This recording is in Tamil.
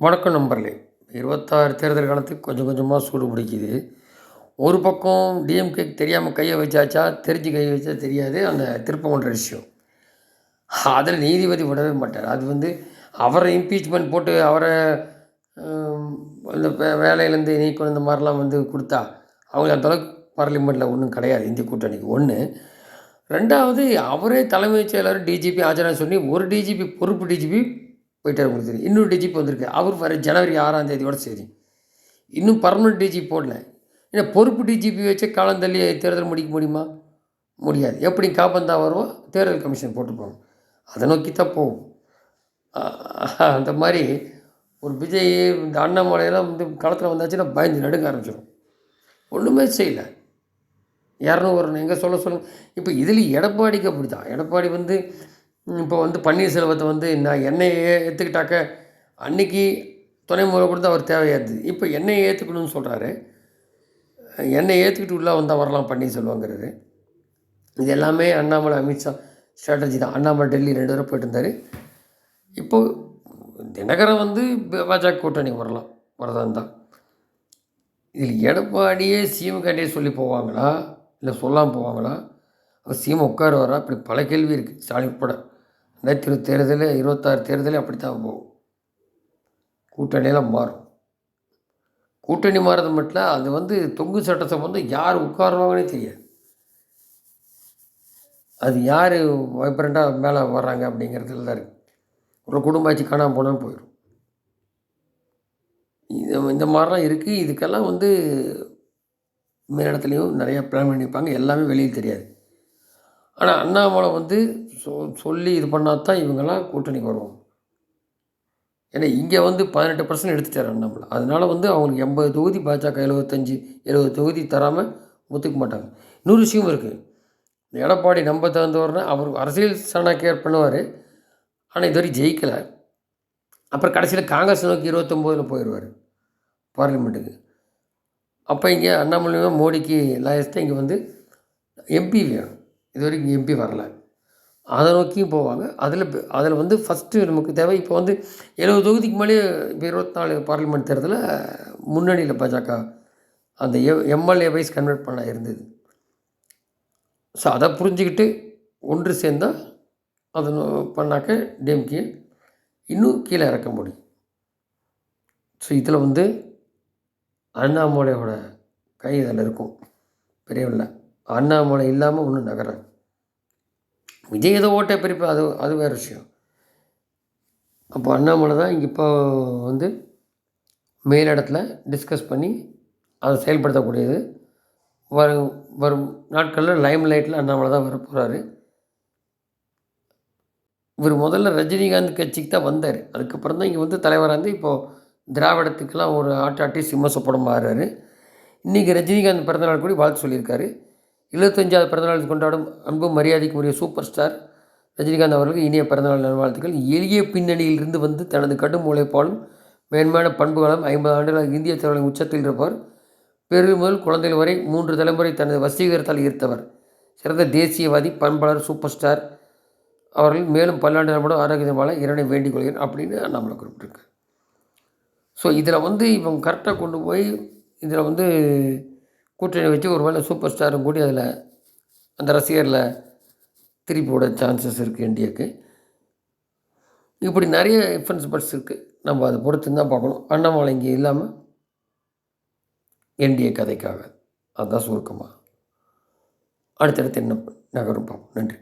வணக்கம் நண்பர்களே. இருபத்தாறு தேர்தல் காலத்துக்கு கொஞ்சம் கொஞ்சமாக சூடு பிடிக்குது. ஒரு பக்கம் டிஎம்கேக்கு தெரியாமல் கையை வச்சாச்சா தெரிஞ்சு கையை வச்சா தெரியாது அந்த திருப்பங்குன்ற விஷயம். அதில் நீதிபதி விடவே மாட்டார். அது வந்து அவரை இம்பீச்மெண்ட் போட்டு அவரை அந்த வே- வேலையிலேருந்து நீக்கணும் இந்த மாதிரிலாம் வந்து கொடுத்தா அவங்க அந்தளவுக்கு பார்லிமெண்ட்டில் ஒன்றும் கிடையாது இந்திய கூட்டணிக்கு. ஒன்று ரெண்டாவது அவரே தலைமைச் செயலர் டிஜிபி ஆஜராக சொல்லி ஒரு டிஜிபி பொறுப்பு டிஜிபி போயிட்டார் உங்களுக்கு இன்னொரு டிஜிபி வந்திருக்கு. அவர் வர ஜனவரி ஆறாம் தேதியோட சரி இன்னும் பர்மனெண்ட் டிஜிபி போடல. ஏன்னா பொறுப்பு டிஜிபி வச்சு காலம் தள்ளி தேர்தல் முடிக்க முடியுமா? முடியாது. எப்படி காப்பந்தா வருவோம் தேர்தல் கமிஷன் போட்டுப்போம் அதை நோக்கி தான் போகும் அந்த மாதிரி ஒரு விஜய் இந்த அண்ணாமலையெல்லாம் வந்து களத்தில் வந்தாச்சுன்னா பயந்து நடுங்க ஆரம்பிச்சிடும் ஒன்றுமே செய்யலை. இரநூறு எங்கே சொல்ல சொல்லுங்க இப்போ இதில் எடப்பாடிக்கு அப்படி தான் எடப்பாடி வந்து இப்போ வந்து பன்னீர்செல்வத்தை வந்து நான் என்னையை ஏற்றுக்கிட்டாக்க அன்னைக்கு துணை முறை கொடுத்து அவர் தேவையாது இப்போ என்னையை ஏற்றுக்கணும்னு சொல்கிறாரு என்னை ஏற்றுக்கிட்டு உள்ளே வந்தால் வரலாம் பன்னீர்செல்வங்கிறது இது எல்லாமே அண்ணாமலை அமித்ஷா ஸ்ட்ராட்டஜி தான். அண்ணாமலை டெல்லி ரெண்டு தடவை போயிட்டு இருந்தார். இப்போ தினகரன் வந்து பாஜக கூட்டணி வரலாம். வரதான் தான். இதில் எடப்பாடியே சிஎம் சொல்லி போவாங்களா? இல்லை சொல்லாமல் போவாங்களா? அவர் சிஎம் உட்காருவாரா? இப்படி பல கேள்வி இருக்குது ஸ்டாலின் உட்பட ரெண்டாயிரத்தி இருபது தேர்தல் இருபத்தாறு தேர்தலே அப்படி தான் போகும். கூட்டணியெல்லாம் மாறும். கூட்டணி மாறது மட்டும் இல்லை அது வந்து தொங்கு சட்டத்தை வந்து யார் உட்காருவாங்கன்னே தெரியாது. அது யார் வைப்ரண்ட்டாக மேலே வர்றாங்க அப்படிங்கிறதுல தான் இருக்குது ஒரு குடும்ப ஆட்சி காணாமல் போனாலும் போயிடும். இது இந்த மாதிரிலாம் இருக்குது இதுக்கெல்லாம் வந்து மேலிடத்துலேயும் நிறைய பிளான் பண்ணியிருப்பாங்க. எல்லாமே வெளியில் தெரியாது. ஆனால் அண்ணாமலை வந்து சொ சொல்லி இது பண்ணால் தான் இவங்கெல்லாம் கூட்டணிக்கு வருவாங்க. ஏன்னா இங்கே வந்து பதினெட்டு பர்சன்ட் எடுத்துட்டார் அண்ணாமலை. அதனால் வந்து அவங்களுக்கு எண்பது தொகுதி பாஜக எழுபத்தஞ்சி எழுபது தொகுதி தராமல் ஒத்துக்க மாட்டாங்க. இன்னொரு விஷயம் இருக்குது இந்த எடப்பாடி நம்ப தகுந்தவர்னா அவர் அரசியல் சாணக்கியர் பண்ணுவார். ஆனால் இதுவரை ஜெயிக்கலை. அப்புறம் கடைசியில் காங்கிரஸ் நோக்கி இருபத்தொம்போதில் போயிடுவார் பார்லிமெண்ட்டுக்கு. அப்போ இங்கே அண்ணாமலையும் மோடிக்கு லாயஸ்தான் இங்கே வந்து எம்பி வேணும். இது வரைக்கும் எம்பி வரல. அதை நோக்கியும் போவாங்க. அதில் அதில் வந்து ஃபஸ்ட்டு நமக்கு தேவை. இப்போ வந்து எழுபது தொகுதிக்கு மேலே இப்போ இருபத்தி நாலு பார்லிமெண்ட் தேர்தலில் முன்னணியில் பாஜக அந்த எம்எல்ஏ வைஸ் கன்வெர்ட் பண்ண இருந்தது. ஸோ அதை புரிஞ்சுக்கிட்டு ஒன்று சேர்ந்தால் அதை பண்ணாக்க டிஎம்கே இன்னும் கீழே இறக்க முடியும். ஸோ இதில் வந்து அண்ணாமலையோட கை இதில் இருக்கும். பெரியவில்லை அண்ணாமலை இல்லாமல் ஒன்றும் நகராது. விஜய் ஏதோ ஓட்டை பிரிப்பு அது அது வேறு விஷயம். அப்போ அண்ணாமலை தான் இங்கே இப்போ வந்து மேலிடத்தில் டிஸ்கஸ் பண்ணி அதை செயல்படுத்தக்கூடியது. வரும் வரும் நாட்களில் லைம் லைட்டில் அண்ணாமலை தான் வர போகிறாரு இவர் முதல்ல ரஜினிகாந்த் கட்சிக்கு தான் வந்தார். அதுக்கப்புறம் தான் இங்கே வந்து தலைவராக இருந்து இப்போது திராவிடத்துக்கெல்லாம் ஒரு ஆட்டாட்டி சிம்ம சொப்படம் மாறுறாரு இன்றைக்கி ரஜினிகாந்த் பிறந்தநாள் கூட வாழ்த்து சொல்லியிருக்காரு. எழுபத்தஞ்சாவது பிறந்தநாள் கொண்டாடும் அன்பும் மரியாதைக்கு உரிய சூப்பர் ஸ்டார் ரஜினிகாந்த் அவர்களுக்கு இனிய பிறந்தநாள் நல்வாழ்த்துக்கள். எளிய பின்னணியிலிருந்து வந்து தனது கடும் உழைப்பாலும் மேன்மையான பண்புகளும் ஐம்பது ஆண்டுகளாக இந்திய தலைவரின் உச்சத்தில் இருப்பவர். பெரு முதல் குழந்தைகள் வரை மூன்று தலைமுறை தனது வசீகரத்தால் ஈர்த்தவர். சிறந்த தேசியவாதி பண்பாளர் சூப்பர் ஸ்டார். அவர்கள் மேலும் பல்லாண்டு நம்படும் ஆரோக்கியம் வாழ இரண்டை வேண்டிக் கொள்கிறேன் அப்படின்னு நம்மளை குறிப்பிட்டிருக்கு. ஸோ இதில் வந்து இவங்க கரெக்டாக கொண்டு போய் இதில் வந்து கூட்டணி வச்சு ஒரு வேளை சூப்பர் ஸ்டாரும் கூடி அதில் அந்த ரசிகரில் திருப்பி விட சான்சஸ் இருக்குது இந்தியாவுக்கு. இப்படி நிறைய டிஃபரன்ஸ் பட்ஸ் இருக்குது நம்ம அதை பொறுத்து தான் பார்க்கணும். அண்ணாமலை இங்கே இல்லாமல் என்டிஏ கதைக்காக. அதுதான் சுருக்கமாக. அடுத்தடுத்து என்ன நகரும் பார்ப்போம். நன்றி.